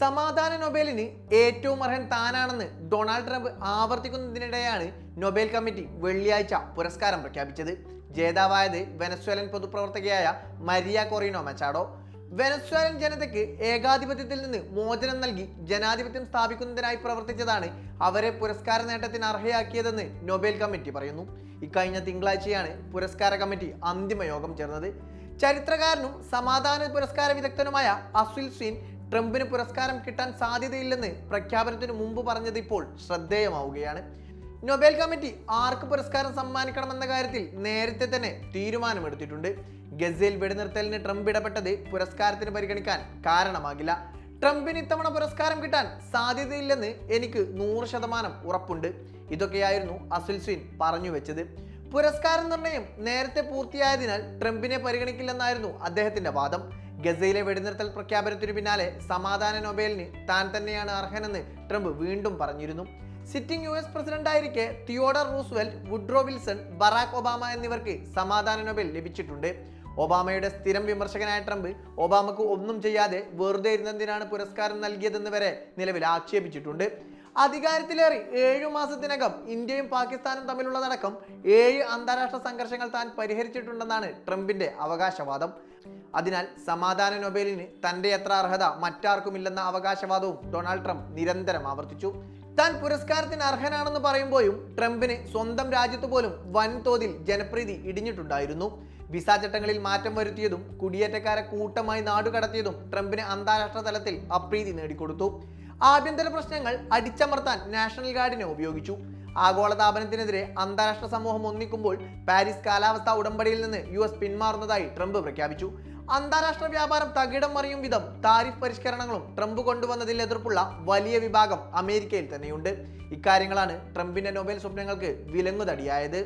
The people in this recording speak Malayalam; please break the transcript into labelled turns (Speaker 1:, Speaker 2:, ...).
Speaker 1: സമാധാന നൊബേലിന് ഏറ്റവും അർഹൻ താനാണെന്ന് ഡൊണാൾഡ് ട്രംപ് ആവർത്തിക്കുന്നതിനിടെയാണ് നൊബേൽ കമ്മിറ്റി വെള്ളിയാഴ്ച പുരസ്കാരം പ്രഖ്യാപിച്ചത്. ജേതാവായത് വെനസ്വേലൻ പൊതുപ്രവർത്തകയായ മരിയ കൊറീനോ മച്ചാഡോ. വെനസ്വേലൻ ജനതയ്ക്ക് ഏകാധിപത്യത്തിൽ നിന്ന് മോചനം നൽകി ജനാധിപത്യം സ്ഥാപിക്കുന്നതിനായി പ്രവർത്തിച്ചതാണ് അവരെ പുരസ്കാര നേട്ടത്തിന് അർഹയാക്കിയതെന്ന് നൊബേൽ കമ്മിറ്റി പറയുന്നു. ഇക്കഴിഞ്ഞ തിങ്കളാഴ്ചയാണ് പുരസ്കാര കമ്മിറ്റി അന്തിമ യോഗം ചേർന്നത്. ചരിത്രകാരനും സമാധാന പുരസ്കാര വിദഗ്ധനുമായ അസുൽ സ്വീൻ ട്രംപിന് പുരസ്കാരം കിട്ടാൻ സാധ്യതയില്ലെന്ന് പ്രഖ്യാപനത്തിന് മുമ്പ് പറഞ്ഞത് ഇപ്പോൾ ശ്രദ്ധേയമാവുകയാണ്. നൊബേൽ കമ്മിറ്റി ആർക്ക് പുരസ്കാരം സമ്മാനിക്കണമെന്ന കാര്യത്തിൽ നേരത്തെ തന്നെ തീരുമാനമെടുത്തിട്ടുണ്ട്. ഗസയിൽ വെടിനിർത്തലിന് ട്രംപ് ഇടപെട്ടത് പുരസ്കാരത്തിന് പരിഗണിക്കാൻ കാരണമാകില്ല. ട്രംപിന് ഇത്തവണ പുരസ്കാരം കിട്ടാൻ സാധ്യതയില്ലെന്ന് എനിക്ക് നൂറ് ശതമാനം ഉറപ്പുണ്ട്. ഇതൊക്കെയായിരുന്നു അസുൽ സ്വീൻ പറഞ്ഞു വെച്ചത്. പുരസ്കാര നിർണയം നേരത്തെ പൂർത്തിയായതിനാൽ ട്രംപിനെ പരിഗണിക്കില്ലെന്നായിരുന്നു അദ്ദേഹത്തിന്റെ വാദം. ഗസയിലെ വെടിനിർത്തൽ പ്രഖ്യാപനത്തിനു പിന്നാലെ സമാധാന നൊബേലിന് താൻ തന്നെയാണ് അർഹനെന്ന് ട്രംപ് വീണ്ടും പറഞ്ഞിരുന്നു. Sitting U S പ്രസിഡന്റായിരിക്കെ Theodore Roosevelt Woodrow Wilson Barack Obama എന്നിവർക്ക് സമാധാന നൊബേൽ ലഭിച്ചിട്ടുണ്ട്. ഒബാമയുടെ സ്ഥിരം വിമർശകനായ ട്രംപ് ഒബാമക്ക് ഒന്നും ചെയ്യാതെ വെറുതെ ഇരുന്നതിനാണ് പുരസ്കാരം നൽകിയതെന്ന് വരെ നിലവിൽ ആക്ഷേപിച്ചിട്ടുണ്ട്. അധികാരത്തിലേറി ഏഴു മാസത്തിനകം ഇന്ത്യയും പാകിസ്ഥാനും തമ്മിലുള്ളതടക്കം ഏഴ് അന്താരാഷ്ട്ര സംഘർഷങ്ങൾ താൻ പരിഹരിച്ചിട്ടുണ്ടെന്നാണ് ട്രംപിന്റെ അവകാശവാദം. അതിനാൽ സമാധാന നൊബേലിന് തന്റെ എത്ര അർഹത മറ്റാർക്കുമില്ലെന്ന അവകാശവാദവും ഡൊണാൾഡ് ട്രംപ് നിരന്തരം ആവർത്തിച്ചു. താൻ പുരസ്കാരത്തിന് അർഹനാണെന്ന് പറയുമ്പോഴും ട്രംപിന് സ്വന്തം രാജ്യത്ത് പോലും വൻതോതിൽ ജനപ്രീതി ഇടിഞ്ഞിട്ടുണ്ടായിരുന്നു. വിസ ചട്ടങ്ങളിൽ മാറ്റം വരുത്തിയതും കുടിയേറ്റക്കാരെ കൂട്ടമായി നാടുകടത്തിയതും ട്രംപിന് അന്താരാഷ്ട്ര തലത്തിൽ അപ്രീതി നേടിക്കൊടുത്തു. ആഭ്യന്തര പ്രശ്നങ്ങൾ അടിച്ചമർത്താൻ നാഷണൽ ഗാർഡിനെ ഉപയോഗിച്ചു. ആഗോളതാപനത്തിനെതിരെ അന്താരാഷ്ട്ര സമൂഹം ഒന്നിക്കുമ്പോൾ പാരീസ് കാലാവസ്ഥാ ഉടമ്പടിയിൽ നിന്ന് യു എസ് പിന്മാറുന്നതായി ട്രംപ് പ്രഖ്യാപിച്ചു. അന്താരാഷ്ട്ര വ്യാപാരം തകിടം മറിയും വിധം താരിഫ് പരിഷ്കരണങ്ങളും ട്രംപ് കൊണ്ടുവന്നതിൽ എതിർപ്പുള്ള വലിയ വിഭാഗം അമേരിക്കയിൽ തന്നെയുണ്ട്. ഇക്കാര്യങ്ങളാണ് ട്രംപിന്റെ നൊബേൽ സ്വപ്നങ്ങൾക്ക് വിലങ്ങുതടിയായത്.